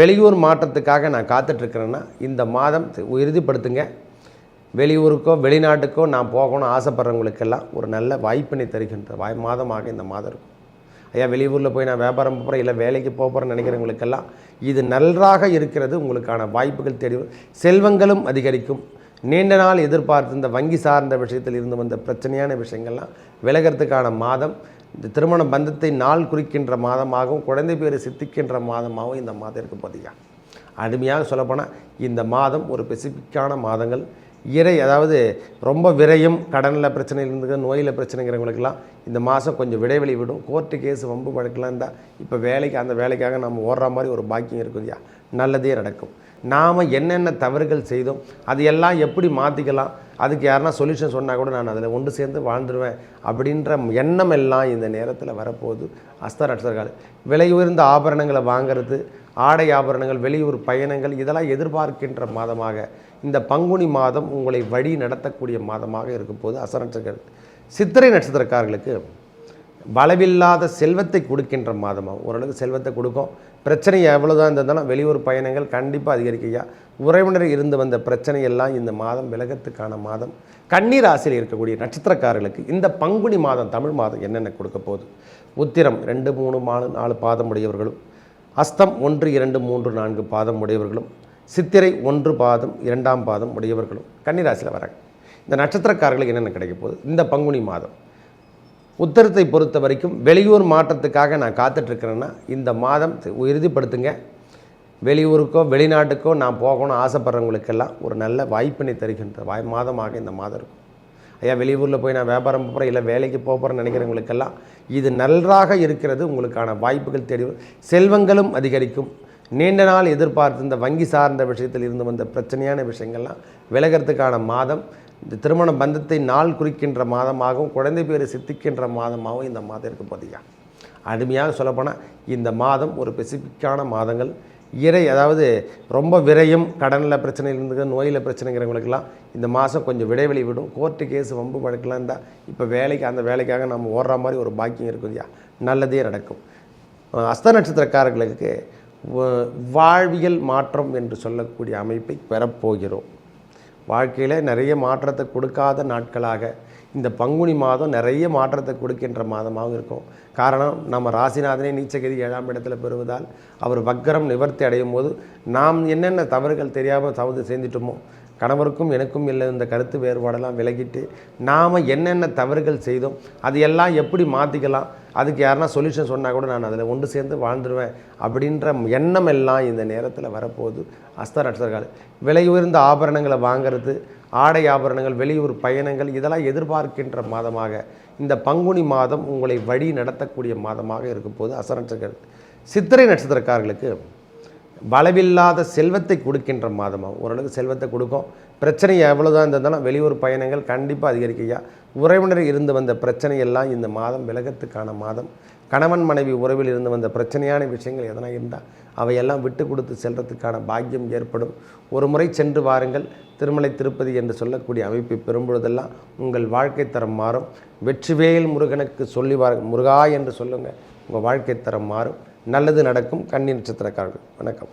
வெளியூர் மாற்றத்துக்காக நான் காத்துட்ருக்கிறேன்னா இந்த மாதம் உறுதிப்படுத்துங்க. வெளியூருக்கோ வெளிநாட்டுக்கோ நான் போகணும்னு ஆசைப்படுறவங்களுக்கெல்லாம் ஒரு நல்ல வாய்ப்பினை தருகின்ற வாய் மாதமாக இந்த மாதம் இருக்கும். ஐயா வெளியூரில் போய் நான் வியாபாரம் போகிறேன் இல்லை வேலைக்கு போக போகிறேன்னு நினைக்கிறவங்களுக்கெல்லாம் இது நன்றாக இருக்கிறது. உங்களுக்கான வாய்ப்புகள் தேடி செல்வங்களும் அதிகரிக்கும். நீண்ட நாள் எதிர்பார்த்து இந்த வங்கி சார்ந்த விஷயத்தில் இருந்து வந்த பிரச்சனையான விஷயங்கள்லாம் விலகிறதுக்கான மாதம். இந்த திருமண பந்தத்தை நாள் குறிக்கின்ற மாதமாகவும் குழந்தை பேரை சித்திக்கின்ற மாதமாகவும் இந்த மாதம் இருக்க பார்த்தீங்க அருமையாக சொல்லப்போனால் இந்த மாதம் ஒரு ஸ்பெசிஃபிக்கான மாதங்கள். இறை அதாவது ரொம்ப விரையும் கடனில் பிரச்சனை இருந்துங்க நோயில் பிரச்சனைங்கிறவங்களுக்கெல்லாம் இந்த மாதம் கொஞ்சம் விடைவெளி விடும். கோர்ட்டு கேஸ் வம்பு வழக்கெலாம் இருந்தால் இப்போ வேலைக்கு அந்த வேலைக்காக நம்ம ஓடுற மாதிரி ஒரு பாக்கியம் இருக்குதுயா நல்லதே நடக்கும். நாம் என்னென்ன தவறுகள் செய்தோம் அது எல்லாம் எப்படி மாற்றிக்கலாம் அதுக்கு யாருன்னா சொல்யூஷன் சொன்னால் கூட நான் அதில் ஒன்று சேர்ந்து வாழ்ந்துருவேன் அப்படின்ற எண்ணம் எல்லாம் இந்த நேரத்தில் வரப்போகுது. அஸ்தர் நட்சத்திரக்கால விலை உயர்ந்த ஆபரணங்களை வாங்குறது ஆடை ஆபரணங்கள் வெளியூர் பயணங்கள் இதெல்லாம் எதிர்பார்க்கின்ற மாதமாக இந்த பங்குனி மாதம் உங்களை வழி நடத்தக்கூடிய மாதமாக இருக்கும் போது சித்திரை நட்சத்திரக்காரர்களுக்கு வளவில்லாத செல்வத்தை கொடுக்கின்ற மாதமாகும் ஓரளவுக்கு செல்வத்தை கொடுக்கும். பிரச்சனை எவ்வளோதான் இருந்தாலும் வெளியூர் பயணங்கள் கண்டிப்பாக அதிகரிக்கையா உறவினர் இருந்து வந்த பிரச்சனையெல்லாம் இந்த மாதம் விலகத்துக்கான மாதம். கண்ணீர் ராசியில் இருக்கக்கூடிய நட்சத்திரக்காரர்களுக்கு இந்த பங்குனி மாதம் தமிழ் மாதம் என்னென்ன கொடுக்க போகுது? உத்திரம் ரெண்டு மூணு நாலு நாலு பாதம் உடையவர்களும் அஸ்தம் ஒன்று இரண்டு மூன்று நான்கு பாதம் உடையவர்களும் சித்திரை ஒன்று பாதம் இரண்டாம் பாதம் உடையவர்களும் கன்னிராசியில் வராங்க. இந்த நட்சத்திரக்காரர்களுக்கு என்னென்ன கிடைக்க போகுது? இந்த பங்குனி மாதம். உத்தரத்தை பொறுத்த வரைக்கும் வெளியூர் மாற்றத்துக்காக நான் காத்துட்ருக்கிறேன்னா இந்த மாதம் உறுதிப்படுத்துங்க. வெளியூருக்கோ வெளிநாட்டுக்கோ நான் போகணும்னு ஆசைப்பட்றவங்களுக்கெல்லாம் ஒரு நல்ல வாய்ப்பினை தருகின்ற வாய் மாதமாக இந்த மாதம் இருக்கும். ஐயா வெளியூரில் போய் நான் வியாபாரம் போகிறேன் இல்லை வேலைக்கு போகிறேன்னு நினைக்கிறவங்களுக்கெல்லாம் இது நன்றாக இருக்கிறது. உங்களுக்கான வாய்ப்புகள் தேடி செல்வங்களும் அதிகரிக்கும். நீண்ட நாள் எதிர்பார்த்து இந்த வங்கி சார்ந்த விஷயத்தில் இருந்து வந்த பிரச்சனையான விஷயங்கள்லாம் விலகிறதுக்கான மாதம் இந்த திருமண பந்தத்தை நாள் குறிக்கின்ற மாதமாகவும் குழந்தை பேரை சித்திக்கின்ற மாதமாகவும் இந்த மாதம் இருக்குது போதியா அருமையாக சொல்லப்போனால் இந்த மாதம் ஒரு பெசிஃபிக்கான மாதங்கள். இறை அதாவது ரொம்ப விரையும் கடனில் பிரச்சனை இருந்துங்க நோயில் பிரச்சனைங்கிறவங்களுக்கெல்லாம் இந்த மாதம் கொஞ்சம் விடைவெளி விடும். கோர்ட்டு கேஸ் வம்பு வழக்கெலாம் இருந்தால் இப்போ வேலைக்கு அந்த வேலைக்காக நம்ம ஓடுற மாதிரி ஒரு பாக்கியம் இருக்குதுயா நல்லதே நடக்கும். அஸ்த நட்சத்திரக்காரர்களுக்கு வாழ்வியல் மாற்றம் என்று சொல்லக்கூடிய அமைப்பை பெறப்போகிறோம். வாழ்க்கையில் நிறைய மாற்றத்தை கொடுக்காத நாட்களாக இந்த பங்குனி மாதம் நிறைய மாற்றத்தை கொடுக்கின்ற மாதமாகவும் இருக்கும். காரணம் நம்ம ராசிநாதனே நீச்சகதி ஏழாம் இடத்துல பெறுவதால் அவர் வக்கரம் நிவர்த்தி அடையும் போது நாம் என்னென்ன தவறுகள் தெரியாமல் தவறு செஞ்சிட்டோமோ கணவருக்கும் எனக்கும் இல்லை இந்த கருத்து வேறுபாடெல்லாம் விலகிட்டு நாம் என்னென்ன தவறுகள் செய்தோம் அது எல்லாம் எப்படி மாற்றிக்கலாம் அதுக்கு யாருன்னா சொல்யூஷன் சொன்னால் கூட நான் அதில் ஒன்று சேர்ந்து வாழ்ந்துருவேன் அப்படின்ற எண்ணம் எல்லாம் இந்த நேரத்தில் வரப்போகுது. அஸ்தர் நட்சத்திரக்கால விலை உயர்ந்த ஆபரணங்களை வாங்குறது ஆடை ஆபரணங்கள் வெளியூர் பயணங்கள் இதெல்லாம் எதிர்பார்க்கின்ற மாதமாக இந்த பங்குனி மாதம் உங்களை வழி நடத்தக்கூடிய மாதமாக இருக்கும் போது அஸ்த சித்திரை நட்சத்திரக்காரர்களுக்கு வளவில்லாத செல்வத்தை கொடுக்கின்ற மாதமாகும் ஓரளவுக்கு செல்வத்தை கொடுக்கும். பிரச்சனை எவ்வளோதான் இருந்தாலும் வெளியூர் பயணங்கள் கண்டிப்பாக அதிகரிக்கையா உறவினர் இருந்து வந்த பிரச்சனையெல்லாம் இந்த மாதம் விலகத்துக்கான மாதம். கணவன் மனைவி உறவில் இருந்து வந்த பிரச்சனையான விஷயங்கள் எதனா இருந்தால் அவையெல்லாம் விட்டு கொடுத்து செல்றதுக்கான பாக்கியம் ஏற்படும். ஒரு முறை சென்று வாருங்கள். திருமலை திருப்பதி என்று சொல்லக்கூடிய அமைப்பை பெறும்பொழுதெல்லாம் உங்கள் வாழ்க்கை தரம் மாறும். வெற்றிவேல் முருகனுக்கு சொல்லி வாருங்கள். முருகா என்று சொல்லுங்கள் உங்கள் வாழ்க்கை தரம் மாறும். நல்லது நடக்கும். கன்னி நட்சத்திரக்காரர்கள். வணக்கம்.